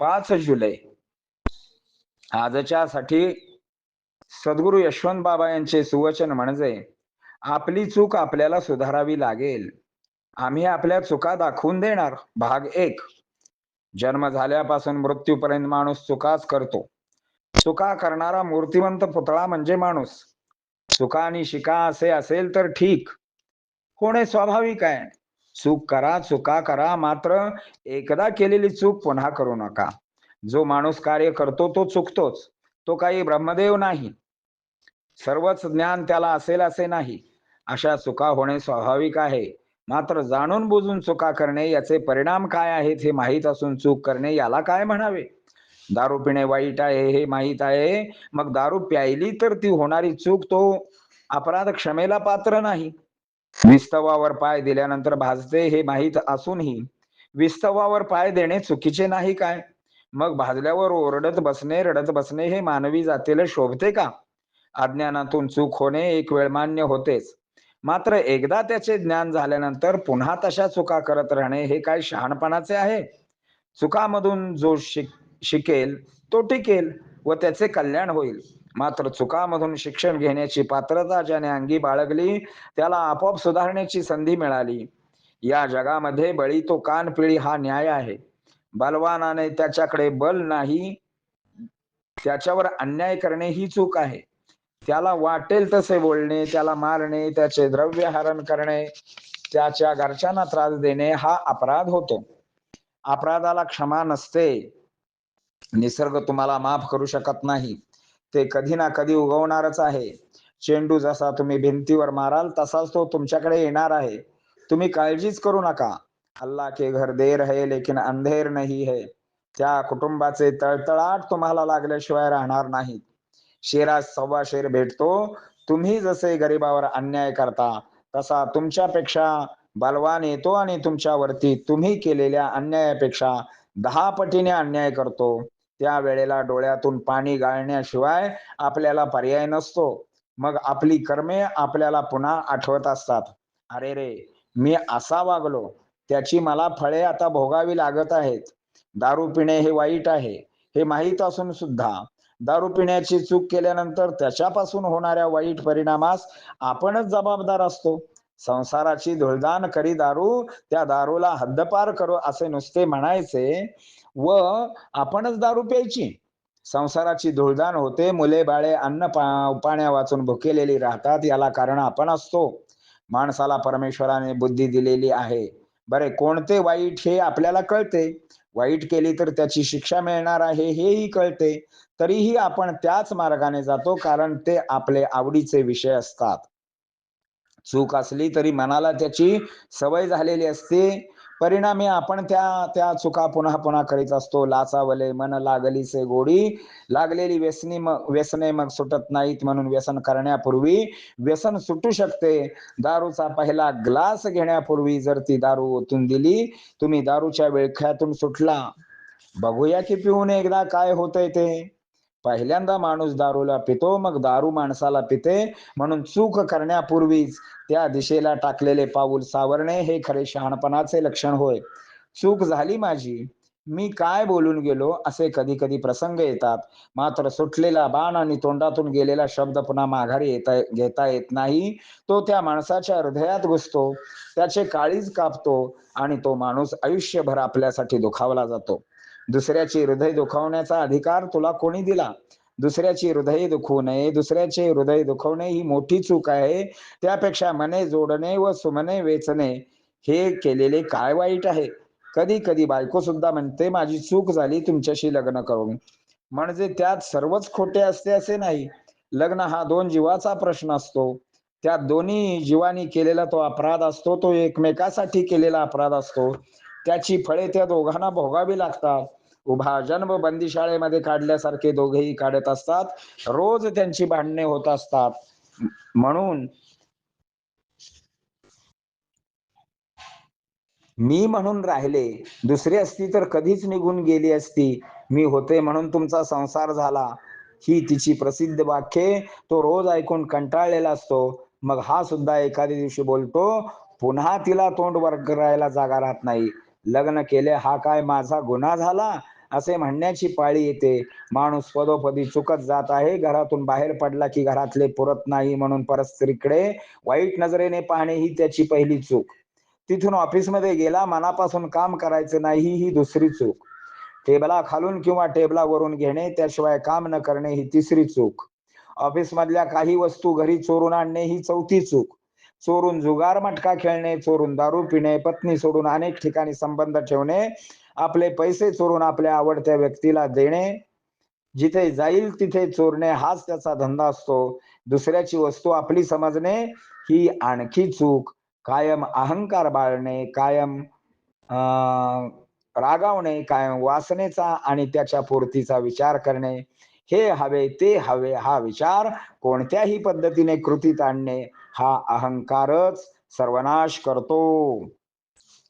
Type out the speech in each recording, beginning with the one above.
पाच जुलै. आजच्यासाठी सद्गुरु यशवंत बाबा यांचे सुवचन म्हणजे आपली चूक आपल्याला सुधारावी लागेल. आम्ही आपल्या चुका दाखवून देणार. भाग एक. जन्म झाल्यापासून मृत्यूपर्यंत माणूस चुकाच करतो. चुका करणारा मूर्तिवंत पुतळा म्हणजे माणूस. चुका आणि शिका असे असेल तर ठीक. होणे स्वाभाविक आहे. चूक करा चुका करा मात्र एकदा केलेली चूक पुन्हा करू नका. जो माणूस कार्य करतो तो चुकतोच. तो काही ब्रह्मदेव नाही. सर्वच ज्ञान त्याला असेल असे नाही. अशा चुका होणे स्वाभाविक आहे. मात्र जाणून बुजून चुका करणे याचे परिणाम काय आहेत हे माहीत असून चूक करणे याला काय म्हणावे? दारू पिणे वाईट आहे हे माहीत आहे. मग दारू प्यायली तर ती होणारी चूक तो अपराध क्षमेला पात्र नाही. विस्तवावर पाय दिल्यानंतर भाजते हे माहीत असूनही विस्तवावर पाय देणे चुकीचे नाही काय? मग भाजल्यावर ओरडत बसणे रडत बसणे हे मानवी जातीला शोभते का? अज्ञानातून चूक होणे एक वेळ मान्य होतेच. मात्र एकदा त्याचे ज्ञान झाल्यानंतर पुन्हा तशा चुका करत राहणे हे काय शहाणपणाचे आहे? चुकामधून जो शिक शिकेल तो टिकेल व त्याचे कल्याण होईल. मात्र चुकामधून शिक्षण घेण्याची पात्रता ज्याने अंगी बाळगली त्याला आपोआप सुधारण्याची संधी मिळाली. या जगामध्ये बळी तो कान पिळी हा न्याय आहे. बलवानाने त्याच्याकडे बल नाही त्याच्यावर अन्याय करणे ही चूक आहे. त्याला वाटेल तसे बोलणे त्याला मारणे त्याचे द्रव्य हरण करणे त्याच्या घरच्यांना त्रास देणे हा अपराध होतो. अपराधाला क्षमा नसते. निसर्ग तुम्हाला माफ करू शकत नाही. ते कधी ना कधी उगवणारच आहे. चेंडू जसा तुम्ही भिंतीवर माराल तसाच तो तुमच्याकडे येणार आहे. तुम्ही काळजीच करू नका. अल्ला के घर देर है लेकिन अंधेर नाही है. त्या कुटुंबाचे तळतळाट तुम्हाला लागल्याशिवाय राहणार नाहीत. शेरा सव्वा शेर भेटतो. तुम्ही जसे गरिबावर अन्याय करता तसा तुमच्यापेक्षा बलवान येतो आणि तुमच्यावरती तुम्ही केलेल्या अन्यायापेक्षा दहा पटीने अन्याय करतो. त्या वेळेला डोळ्यातून पाणी गाळण्याशिवाय आपल्याला पर्याय नसतो. मग आपली कर्मे आपल्याला पुन्हा आठवत असतात. अरे रे मी असा वागलो त्याची मला फळे आता भोगावी लागत आहेत. दारू पिणे हे वाईट आहे हे माहीत असून सुद्धा. दारू पिण्याची चूक केल्यानंतर त्याच्यापासून होणाऱ्या वाईट परिणामास आपणच जबाबदार असतो. संसाराची धुळदान करी दारू त्या दारूला हद्दपार करू असे नुसते म्हणायचे व आपणच दारू प्यायची. संसाराची धुळदान होते मुले बाळे अन्न पाण्या वाचून भुकेलेली राहतात याला कारण आपण असतो. माणसाला परमेश्वराने बुद्धी दिलेली आहे. बरे कोणते वाईट हे आपल्याला कळते? वाईट केली तर त्याची शिक्षा मिळणार आहे हेही कळते. तरीही आपण त्याच मार्गाने जातो कारण ते आपले आवडीचे विषय असतात. चूक असली तरी मनाला त्याची सवय झालेली असते. परिणामी आपण त्या त्या चुका पुन्हा पुन्हा करीत असतो. लाचावले मन लागलीचे गोडी. लागलेली व्यसनी मग व्यसने मग सुटत नाहीत म्हणून व्यसन करण्यापूर्वी व्यसन सुटू शकते. दारूचा पहिला ग्लास घेण्यापूर्वी जर ती दारू ओतून दिली तुम्ही दारूच्या विळख्यातून सुटला. बघूया की पिऊन एकदा काय होतंय ते. पहिल्यांदा माणूस दारूला पितो मग दारू माणसाला पिते. म्हणून चूक करण्यापूर्वीच त्या दिशेला टाकलेले पाऊल सावरणे हे खरे शहाणपणाचे लक्षण होय. चूक झाली माझी. मी काय बोलून गेलो असे कधी कधी प्रसंग येतात. मात्र सुटलेला बाण आणि तोंडातून गेलेला शब्द पुन्हा माघारी येता घेता येत नाही. तो त्या माणसाच्या हृदयात घुसतो. त्याचे काळीज कापतो आणि तो माणूस आयुष्यभर आपल्यासाठी दुखावला जातो. दुसऱ्याचे हृदय दुखावण्याचा अधिकार तुला कोणी दिला? दुसऱ्याची हृदय दुखवू नये दुसऱ्याचे हृदय दुखवणे ही मोठी चूक आहे. त्यापेक्षा मने जोडणे व सुमने वेचणे हे केलेले काय वाईट आहे? कधी कधी बायको सुद्धा म्हणते माझी चूक झाली तुमच्याशी लग्न करून. म्हणजे त्यात सर्वच खोटे असते असे नाही. लग्न हा दोन जीवाचा प्रश्न असतो. त्या दोन्ही जीवानी केलेला तो अपराध असतो तो एकमेकासाठी केलेला अपराध असतो. त्याची फळे त्या दोघांना भोगावी लागतात. उभा जन्म बंदीशाळेमध्ये काढल्यासारखे दोघेही काढत असतात. रोज त्यांची भांडणे होत असतात. म्हणून मी म्हणून राहिले. दुसरी असती तर कधीच निघून गेली असती. मी होते म्हणून तुमचा संसार झाला. ही तिची प्रसिद्ध वाक्ये. तो रोज ऐकून कंटाळलेला असतो. मग हा सुद्धा एखाद्या दिवशी बोलतो पुन्हा तिला तोंड वर करायला जागा राहत नाही. लग्न केले हा काय माझा गुन्हा झाला? असे म्हणण्याची पाळी येते. माणूस पदोपदी चुकत जात आहे. घरातून बाहेर पडला की घरातले पुरत नाही म्हणून परस्त्रीकडे वाईट नजरेने पाहणे ही त्याची पहिली चूक. तिथून ऑफिसमध्ये गेला मनापासून काम करायचं नाही ही दुसरी चूक. टेबला खालून किंवा टेबलावरून घेणे त्याशिवाय काम न करणे ही तिसरी चूक. ऑफिस मधल्या काही वस्तू घरी चोरून आणणे ही चौथी चूक. चोरून जुगार मटका खेळणे चोरून दारू पिणे पत्नी सोडून अनेक ठिकाणी संबंध ठेवणे आपले पैसे चोरून आपल्या आवडत्या व्यक्तीला देणे. जिथे जाईल तिथे चोरणे हाच त्याचा धंदा असतो. दुसऱ्याची वस्तू आपली समजणे ही आणखी चूक. कायम अहंकार बाळणे कायम अं, रागावणे कायम वासनेचा आणि त्याच्या पूर्तीचा विचार करणे. हे हवे ते हवे हा विचार कोणत्याही पद्धतीने कृतीत आणणे. हा अहंकारच सर्वनाश करतो.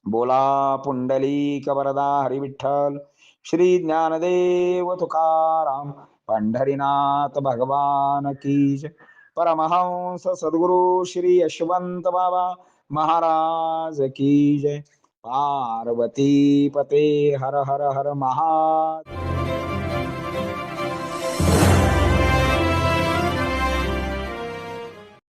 बोला पुंडली कबरदा हरिविठ्ठल श्री ज्ञानदेव तुकाराम पंढरीनाथ भगवान की जय. परमहंस सद्गुरु श्री यशवंत बाबा महाराज की जय. पार्वती पते हर हर हर महा